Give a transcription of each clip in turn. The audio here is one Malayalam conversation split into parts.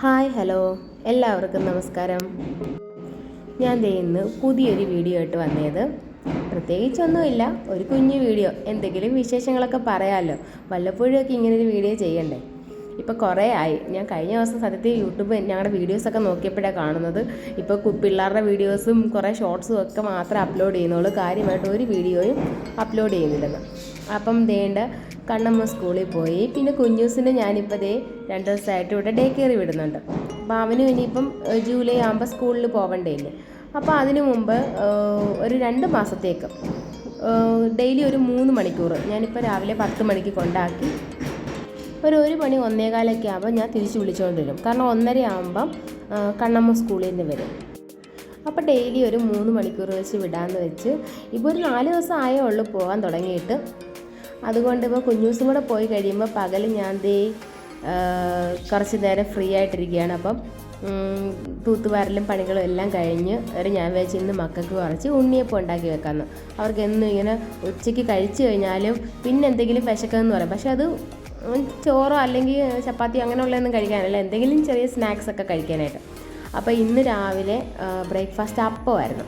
Hi hello. എല്ലാവർക്കും നമസ്കാരം. ഞാൻ ഇന്ന് പുതിയൊരു വീഡിയോ ആയിട്ട് വന്നത്. പ്രത്യേകിച്ചൊന്നുമില്ല ഒരു കുഞ്ഞു വീഡിയോ. എന്തെങ്കിലും വിശേഷങ്ങളൊക്കെ പറയാമല്ലോ വല്ലപ്പോഴുമൊക്കെ ഇങ്ങനൊരു വീഡിയോ ചെയ്യണ്ടേ? ഇപ്പോൾ കുറേ ആയി. ഞാൻ കഴിഞ്ഞ ദിവസം സത്യത്തിൽ യൂട്യൂബ് ഞങ്ങളുടെ വീഡിയോസൊക്കെ നോക്കിയപ്പോഴാണ് കാണുന്നത്. ഇപ്പോൾ പിള്ളേരുടെ വീഡിയോസും കുറേ ഷോർട്സും ഒക്കെ മാത്രമേ അപ്ലോഡ് ചെയ്യുന്നുള്ളൂ. കാര്യമായിട്ട് ഒരു വീഡിയോയും അപ്ലോഡ് ചെയ്യുന്നില്ലെന്ന് അപ്പം ദേണ്ട കണ്ണമ്മ സ്കൂളിൽ പോയി. പിന്നെ കുഞ്ഞൂസിന് ഞാനിപ്പോൾ ദേ രണ്ട് ദിവസമായിട്ട് ഇവിടെ ഡേ കെയറി വിടുന്നുണ്ട്. അപ്പോൾ അവനും ഇനിയിപ്പം ജൂലൈ ആകുമ്പോൾ സ്കൂളിൽ പോകണ്ടേയില്ലേ അപ്പോൾ അതിനു മുമ്പ് ഒരു രണ്ട് മാസത്തേക്ക് ഡെയിലി ഒരു മൂന്ന് മണിക്കൂർ ഞാനിപ്പോൾ രാവിലെ പത്ത് മണിക്ക് കൊണ്ടാക്കി ഒരു ഒരു മണി ഒന്നേകാലൊക്കെ ആകുമ്പോൾ ഞാൻ തിരിച്ച് വിളിച്ചുകൊണ്ട് വരും. കാരണം ഒന്നര ആകുമ്പം കണ്ണമ്മ സ്കൂളിൽ നിന്ന് വരും. അപ്പോൾ ഡെയിലി ഒരു മൂന്ന് മണിക്കൂർ വെച്ച് വിടാമെന്ന് വെച്ച് ഇപ്പോൾ ഒരു നാല് ദിവസം ആയേ ഉള്ളൂ പോകാൻ തുടങ്ങിയിട്ട്. അതുകൊണ്ട് ഇപ്പോൾ കുഞ്ഞൂസും കൂടെ പോയി കഴിയുമ്പോൾ പകൽ ഞാൻ ദേ കുറച്ച് നേരം ഫ്രീ ആയിട്ടിരിക്കുകയാണ്. അപ്പം തൂത്തുവാരലും പണികളും എല്ലാം കഴിഞ്ഞ് ഒരു ഞാൻ വെച്ച് ഇന്ന് മക്കൾക്ക് കുറച്ച് ഉണ്ണിയപ്പം ഉണ്ടാക്കി വെക്കാമെന്ന് അവർക്ക് എന്നും ഇങ്ങനെ ഉച്ചയ്ക്ക് കഴിച്ചു കഴിഞ്ഞാലും പിന്നെ എന്തെങ്കിലും പറയും. പക്ഷെ അത് ചോറോ അല്ലെങ്കിൽ ചപ്പാത്തി അങ്ങനെയുള്ളതൊന്നും കഴിക്കാനല്ല. എന്തെങ്കിലും ചെറിയ സ്നാക്സ് ഒക്കെ കഴിക്കാനായിട്ട്. അപ്പോൾ ഇന്ന് രാവിലെ ബ്രേക്ക്ഫാസ്റ്റ് അപ്പമായിരുന്നു.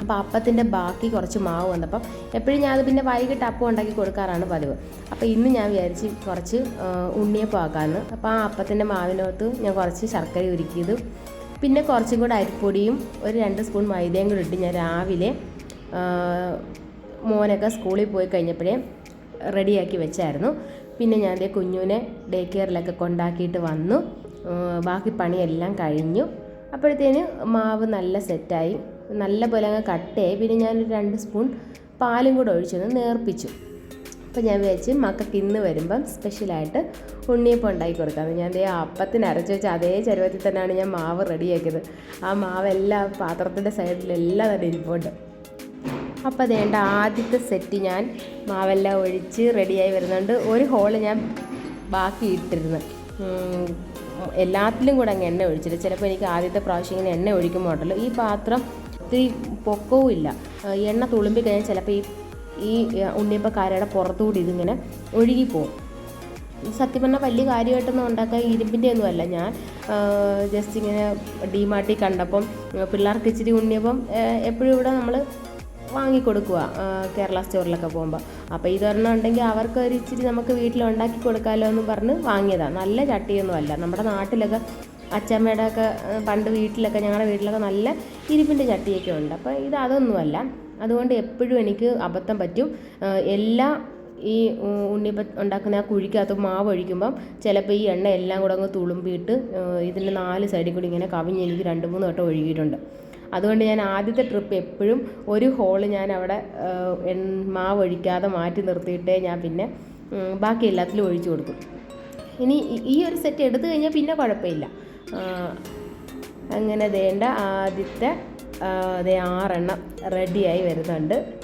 അപ്പോൾ അപ്പത്തിന്റെ ബാക്കി കുറച്ച് മാവ് വന്നപ്പം എപ്പോഴും ഞാൻ അത് പിന്നെ വൈകിട്ട് അപ്പം ഉണ്ടാക്കി കൊടുക്കാറാണ് പതിവ്. അപ്പോൾ ഇന്ന് ഞാൻ വിചാരിച്ച് കുറച്ച് ഉണ്ണിയപ്പം ആക്കാമെന്ന് അപ്പോൾ ആ അപ്പത്തിന്റെ മാവിനകത്ത് ഞാൻ കുറച്ച് ശർക്കര ഉരുക്കിയത്. പിന്നെ കുറച്ചും കൂടെ അരിപ്പൊടിയും ഒരു രണ്ട് സ്പൂൺ മൈദയും കൂടി ഇട്ട് ഞാൻ രാവിലെ മോനൊക്കെ സ്കൂളിൽ പോയി കഴിഞ്ഞപ്പോഴേ റെഡിയാക്കി വെച്ചായിരുന്നു. പിന്നെ ഞാൻ ദേ കുഞ്ഞുവിനെ ഡേ കെയറിലൊക്കെ കൊണ്ടാക്കിയിട്ട് വന്നു. ബാക്കി പണിയെല്ലാം കഴിഞ്ഞു. അപ്പോഴത്തേന് മാവ് നല്ല സെറ്റായി നല്ല പോലെ അങ്ങ് കട്ടയായി. പിന്നെ ഞാൻ രണ്ട് സ്പൂൺ പാലും കൂടെ ഒഴിച്ചൊന്ന് നേർപ്പിച്ചു. അപ്പോൾ ഞാൻ വിചാരിച്ച് മക്കൾക്ക് ഇന്ന് വരുമ്പം സ്പെഷ്യലായിട്ട് ഉണ്ണിയപ്പം ഉണ്ടാക്കി കൊടുക്കാമെന്ന് ഞാൻ ദേ അപ്പത്തിന് അരച്ച് വെച്ച അതേ ചരുവത്തിൽ തന്നെയാണ് ഞാൻ മാവ് റെഡിയാക്കിയത് ആ മാവെല്ലാം പാത്രത്തിന്റെ സൈഡിലെല്ലാം തന്നെ ഇരിപ്പുണ്ട്. അപ്പോൾ അതേണ്ട ആദ്യത്തെ സെറ്റ് ഞാൻ മാവെല്ലാം ഒഴിച്ച് റെഡിയായി വരുന്നുണ്ട്. ഒരു ഹോൾ ഞാൻ ബാക്കി ഇട്ടിരുന്നു. എല്ലാത്തിലും കൂടെ അങ്ങ് എണ്ണ ഒഴിച്ചിട്ട്. ചിലപ്പോൾ എനിക്ക് ആദ്യത്തെ പ്രാവശ്യം ഇങ്ങനെ എണ്ണ ഒഴിക്കുമ്പോൾ ഉണ്ടല്ലോ. ഈ പാത്രം ഒത്തിരി പൊക്കവും ഇല്ല. എണ്ണ തുളുമ്പി കഴിഞ്ഞാൽ ചിലപ്പോൾ ഈ ഈ ഉണ്ണിയപ്പക്കാരയുടെ പുറത്തുകൂടി ഇതിങ്ങനെ ഒഴുകിപ്പോവും സത്യം പറഞ്ഞാൽ വലിയ കാര്യമായിട്ടൊന്നും ഉണ്ടാക്കാൻ ഇരുമ്പിന്റെ ഒന്നും അല്ല ഞാൻ. ജസ്റ്റ് ഇങ്ങനെ ഡിമാർട്ടിൽ കണ്ടപ്പം പിള്ളേർക്ക് ഇച്ചിരി ഉണ്ണിയപ്പം എപ്പോഴും ഇവിടെ നമ്മൾ വാങ്ങിക്കൊടുക്കുക കൊടുക്കുക കേരള സ്റ്റോറിലൊക്കെ പോകുമ്പോൾ അപ്പോൾ ഇതൊരെണ്ണം ഉണ്ടെങ്കിൽ അവർക്ക് ഒരു ഇച്ചിരി നമുക്ക് വീട്ടിൽ ഉണ്ടാക്കി കൊടുക്കാമല്ലോ എന്ന് പറഞ്ഞ് വാങ്ങിയതാണ് നല്ല ചട്ടിയൊന്നുമല്ല നമ്മുടെ നാട്ടിലൊക്കെ അച്ചമ്മയുടെ ഒക്കെ പണ്ട് വീട്ടിലൊക്കെ ഞങ്ങളുടെ വീട്ടിലൊക്കെ നല്ല ഇരിപ്പിന്റെ ചട്ടിയൊക്കെ ഉണ്ട്. അപ്പോൾ ഇത് അതൊന്നുമല്ല. അതുകൊണ്ട് എപ്പോഴും എനിക്ക് അബദ്ധം പറ്റും. എല്ലാ ഈ ഉണ്ണിപ്പ ഉണ്ടാക്കുന്ന ആ കുഴിക്കകത്ത് മാവ് ഒഴിക്കുമ്പം ചിലപ്പോൾ ഈ എണ്ണ എല്ലാം കൂടെ അങ്ങ് തുളുമ്പിയിട്ട് ഇതിന്റെ നാല് സൈഡിൽ കൂടി ഇങ്ങനെ കവിഞ്ഞ് എനിക്ക് രണ്ട് മൂന്ന് വട്ടം ഒഴുകിയിട്ടുണ്ട്. അതുകൊണ്ട് ഞാൻ ആദ്യത്തെ ട്രിപ്പ് എപ്പോഴും ഒരു ഹോൾ ഞാൻ അവിടെ മാവൊഴിക്കാതെ മാറ്റി നിർത്തിയിട്ടേ ഞാൻ പിന്നെ ബാക്കി എല്ലാത്തിലും ഒഴിച്ചു കൊടുക്കും. ഇനി ഈ- ഒരു സെറ്റ് എടുത്തു കഴിഞ്ഞാൽ പിന്നെ കുഴപ്പമില്ല. അങ്ങനെ വേണ്ട. ആദ്യത്തെ അതേ ആറെണ്ണം റെഡിയായി വരുന്നുണ്ട്.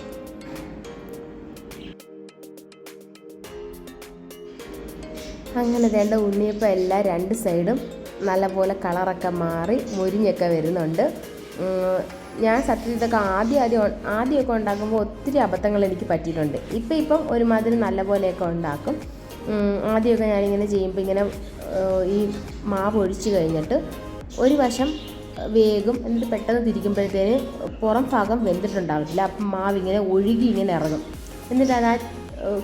അങ്ങനെ വേണ്ട ഉണ്ണിയപ്പം എല്ലാം രണ്ട് സൈഡും നല്ലപോലെ കളറൊക്കെ മാറി മുരിഞ്ഞൊക്കെ വരുന്നുണ്ട്. ഞാൻ സത്യത്തിൽ ആദ്യം ആദ്യം ആദ്യമൊക്കെ ഉണ്ടാക്കുമ്പോൾ ഒത്തിരി അബദ്ധങ്ങൾ എനിക്ക് പറ്റിയിട്ടുണ്ട്. ഇപ്പം ഇപ്പം ഒരുമാതിരി നല്ല പോലെയൊക്കെ ഉണ്ടാക്കും ആദ്യമൊക്കെ ഞാനിങ്ങനെ ചെയ്യുമ്പോൾ ഇങ്ങനെ ഈ മാവ് ഒഴിച്ചു കഴിഞ്ഞിട്ട് ഒരു വശം വേഗം എന്നിട്ട് പെട്ടെന്ന് തിരിക്കുമ്പോഴത്തേന് പുറം ഭാഗം വെന്തിട്ടുണ്ടാകത്തില്ല അപ്പം മാവ് ഇങ്ങനെ ഒഴുകി ഇങ്ങനെ ഇറങ്ങും. എന്നിട്ട് അത് ആ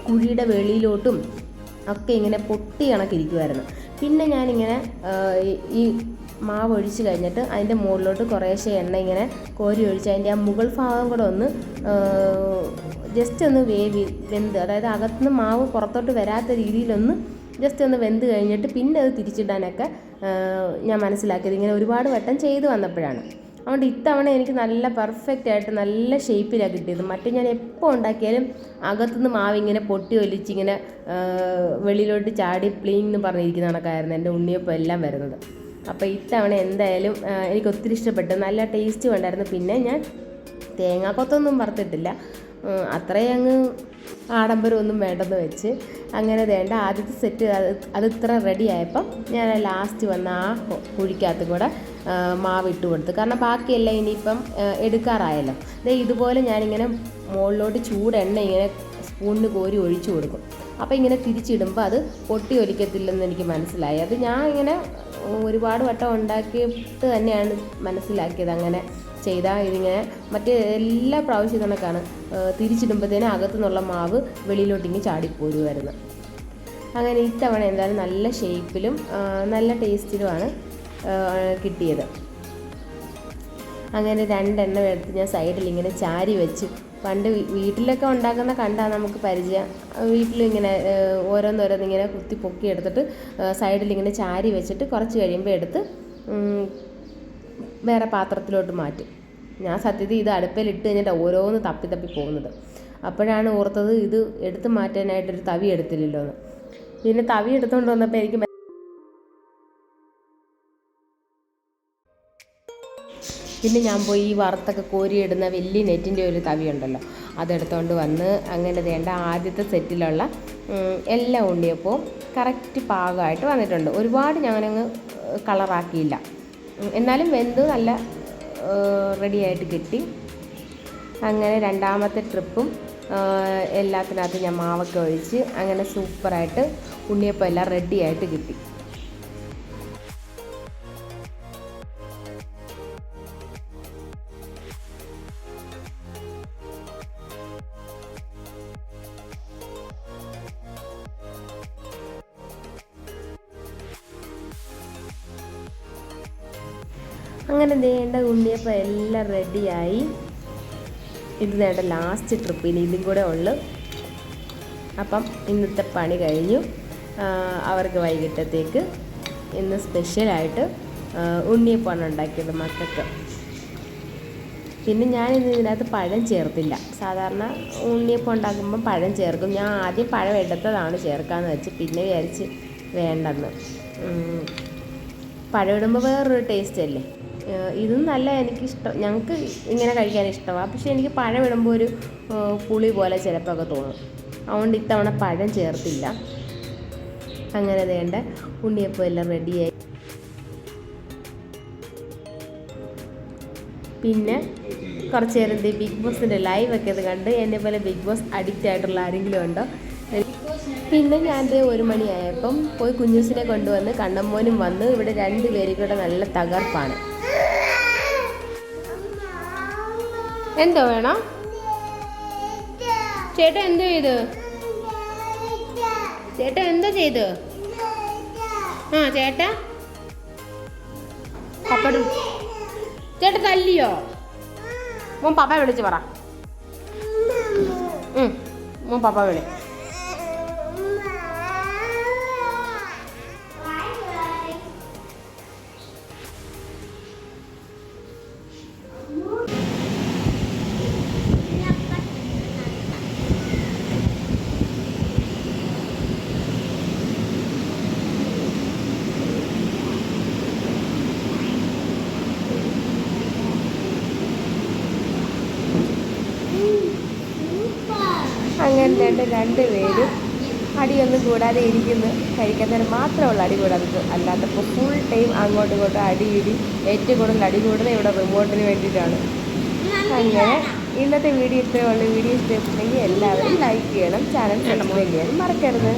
കുഴിയുടെ വെളിയിലോട്ടും ഒക്കെ ഇങ്ങനെ പൊട്ടി കണക്കിരിക്കുമായിരുന്നു പിന്നെ ഞാനിങ്ങനെ ഈ മാവ് ഒഴിച്ച് കഴിഞ്ഞിട്ട് അതിന്റെ മുകളിലോട്ട് കുറേശ്ശെ എണ്ണ ഇങ്ങനെ കോരി ഒഴിച്ച് അതിന്റെ ആ മുകൾ ഭാഗം കൂടെ ഒന്ന് ജസ്റ്റ് ഒന്ന് വേവി വെന്ത് അതായത് അകത്തുനിന്ന് മാവ് പുറത്തോട്ട് വരാത്ത രീതിയിലൊന്ന് ജസ്റ്റ് ഒന്ന് വെന്ത് കഴിഞ്ഞിട്ട് പിന്നെ അത് തിരിച്ചിടാനൊക്കെ ഞാൻ മനസ്സിലാക്കിയത്. ഇങ്ങനെ ഒരുപാട് വട്ടം ചെയ്തു വന്നപ്പോഴാണ്. അതുകൊണ്ട് ഇത്തവണ എനിക്ക് നല്ല പെർഫെക്റ്റ് ആയിട്ട് നല്ല ഷേപ്പിലാണ് കിട്ടിയത്. മറ്റേ ഞാൻ എപ്പോൾ ഉണ്ടാക്കിയാലും അകത്തുനിന്ന് മാവ് ഇങ്ങനെ പൊട്ടി ഒലിച്ചിങ്ങനെ വെളിയിലോട്ട് ചാടി പ്ലീങ് എന്ന് പറഞ്ഞിരിക്കുന്ന കണക്കായിരുന്നു എന്റെ ഉണ്ണിയപ്പം എല്ലാം വരുന്നത്. അപ്പോൾ ഇത്തവണ എന്തായാലും എനിക്ക് ഒത്തിരി ഇഷ്ടപ്പെട്ടു. നല്ല ടേസ്റ്റും ഉണ്ടായിരുന്നു പിന്നെ ഞാൻ തേങ്ങാക്കൊത്തൊന്നും വറുത്തിട്ടില്ല. അത്രയും അങ്ങ് ആഡംബരമൊന്നും വേണ്ടെന്ന് വെച്ച് അങ്ങനെ വേണ്ട. ആദ്യത്തെ സെറ്റ് അത് അത് ഇത്ര റെഡി ആയപ്പം ഞാൻ ലാസ്റ്റ് വന്ന ആ കുഴിക്കകത്ത് കൂടെ മാവ് ഇട്ട് കൊടുത്തു. കാരണം ബാക്കിയെല്ലാം ഇനിയിപ്പം എടുക്കാറായല്ലോ. ഇതുപോലെ ഞാനിങ്ങനെ മുകളിലോട്ട് ചൂടെണ്ണ ഇങ്ങനെ സ്പൂണിന് കോരി ഒഴിച്ചു കൊടുക്കും. അപ്പോൾ ഇങ്ങനെ തിരിച്ചിടുമ്പോൾ അത് പൊട്ടി ഒലിക്കത്തില്ലെന്ന് എനിക്ക് മനസ്സിലായി. അത് ഞാൻ ഇങ്ങനെ ഒരുപാട് വട്ടം ഉണ്ടാക്കിയിട്ട് തന്നെയാണ് മനസ്സിലാക്കിയത് അങ്ങനെ ചെയ്താൽ ഇതിങ്ങനെ മറ്റേ എല്ലാ പ്രാവശ്യം കണക്കാണ്. തിരിച്ചിടുമ്പോഴത്തേനും അകത്തു നിന്നുള്ള മാവ് വെളിയിലോട്ടിങ്ങ് ചാടിപ്പോരുമായിരുന്നു അങ്ങനെ ഇത്തവണ എന്തായാലും നല്ല ഷേപ്പിലും നല്ല ടേസ്റ്റിലുമാണ് കിട്ടിയത്. അങ്ങനെ രണ്ടെണ്ണം എടുത്ത് ഞാൻ സൈഡിൽ ഇങ്ങനെ ചാരി വെച്ച് പണ്ട് വീട്ടിലൊക്കെ ഉണ്ടാക്കുന്ന കണ്ടാൽ നമുക്ക് പരിചയം വീട്ടിലും ഓരോന്നോരോന്നിങ്ങനെ കുത്തി പൊക്കി എടുത്തിട്ട് സൈഡിൽ ഇങ്ങനെ ചാരി വെച്ചിട്ട് കുറച്ച് കഴിയുമ്പോൾ എടുത്ത് വേറെ പാത്രത്തിലോട്ട് മാറ്റും. ഞാൻ സത്യത്തിൽ ഇത് അടുപ്പിൽ ഇട്ട് കഴിഞ്ഞിട്ട് ഓരോന്ന് തപ്പി തപ്പി പോകുന്നത്. അപ്പോഴാണ് ഓർത്തത് ഇത് എടുത്ത് മാറ്റാനായിട്ടൊരു തവി എടുത്തില്ലല്ലോ എന്ന് പിന്നെ തവി എടുത്തുകൊണ്ട് വന്നപ്പോൾ എനിക്ക് പിന്നെ ഞാൻ പോയി ഈ വറുത്തൊക്കെ കോരിയിടുന്ന വലിയ നെറ്റിന്റെ ഒരു തവി ഉണ്ടല്ലോ അതെടുത്തുകൊണ്ട് വന്ന് അങ്ങനെ വേണ്ട ആദ്യത്തെ സെറ്റിലുള്ള എല്ലാം ഉണ്ണിയപ്പോൾ കറക്റ്റ് പാകമായിട്ട് വന്നിട്ടുണ്ട്. ഒരുപാട് ഞാനങ്ങ് കളറാക്കിയില്ല എന്നാലും വെന്ത് നല്ല റെഡിയായിട്ട് കിട്ടി. അങ്ങനെ രണ്ടാമത്തെ ട്രിപ്പും എല്ലാത്തിനകത്ത് ഞാൻ മാവൊക്കെ ഒഴിച്ച് അങ്ങനെ സൂപ്പറായിട്ട് ഉണ്ണിയപ്പം എല്ലാം റെഡിയായിട്ട് കിട്ടി. അങ്ങനെ വേണ്ട ഉണ്ണിയപ്പം എല്ലാം റെഡിയായി ഇത് നേട്ട ലാസ്റ്റ് ട്രിപ്പ് ഇനി ഇതും കൂടെ ഉള്ളു. അപ്പം ഇന്നത്തെ പണി കഴിഞ്ഞു. അവർക്ക് വൈകിട്ടത്തേക്ക് ഇന്ന് സ്പെഷ്യലായിട്ട് ഉണ്ണിയപ്പമാണ് ഉണ്ടാക്കിയത് മക്കൾക്ക്. പിന്നെ ഞാൻ ഇന്ന് ഇതിനകത്ത് പഴം ചേർത്തില്ല. സാധാരണ ഉണ്ണിയപ്പം ഉണ്ടാക്കുമ്പോൾ പഴം ചേർക്കും. ഞാൻ ആദ്യം പഴം എടുത്തതാണ് ചേർക്കാമെന്ന് വെച്ച് പിന്നെ വിചാരിച്ച് വേണ്ടെന്ന്. പഴം ഇടുമ്പോൾ വേറൊരു ടേസ്റ്റ് അല്ലേ? ഇതും നല്ല എനിക്കിഷ്ടം. ഞങ്ങൾക്ക് ഇങ്ങനെ കഴിക്കാൻ ഇഷ്ടമാണ് പക്ഷേ എനിക്ക് പഴം ഇടുമ്പോൾ ഒരു പുളി പോലെ ചിലപ്പോൾ ഒക്കെ തോന്നും. അതുകൊണ്ട് ഇത്തവണ പഴം ചേർത്തില്ല. അങ്ങനെ വേണ്ട. ഉണ്ണിയപ്പം എല്ലാം റെഡിയായി. പിന്നെ കുറച്ച് നേരം ബിഗ് ബോസിന്റെ ലൈവൊക്കെ ഇത് കണ്ട് എന്നെ പോലെ ബിഗ് ബോസ് അഡിക്റ്റ് ആയിട്ടുള്ള ആരെങ്കിലും ഉണ്ടോ? പിന്നെ ഞാൻ ഒരു മണിയായപ്പം പോയി കുഞ്ഞുസിനെ കൊണ്ടുവന്ന് കണ്ണമ്മോനും വന്ന് ഇവിടെ രണ്ട് പേരും കൂടെ നല്ല തകർപ്പാണ്. എന്തോ വേണം? ചേട്ടൻ എന്തോ ചെയ്ത്? ചേട്ടൻ എന്താ ചെയ്ത്? ആ ചേട്ട. പപ്പടും. ചേട്ട തല്ലിയോ? മോൻ പപ്പ വിളിച്ച് പറ. മോൻ പപ്പ വിളി. അങ്ങനെ രണ്ട് രണ്ട് പേരും അടിയൊന്നും കൂടാതെ ഇരിക്കുന്നു. കഴിക്കുന്നതിന് മാത്രമുള്ള അടി കൂടാതെ അല്ലാത്തപ്പോൾ ഫുൾ ടൈം അങ്ങോട്ടും ഇങ്ങോട്ടും അടി ഇടി ഏറ്റവും കൂടുതൽ അടി കൂടുന്നത് ഇവിടെ റിമോട്ടിന് വേണ്ടിയിട്ടാണ്. അങ്ങനെ ഇന്നത്തെ വീഡിയോ ഇത്രയേ ഉള്ളൂ. വീഡിയോ ഇഷ്ടപ്പെട്ടെങ്കിൽ എല്ലാവരും ലൈക്ക് ചെയ്യണം. ചാനൽ സബ്സ്ക്രൈബ് ചെയ്യാനും മറക്കരുത്.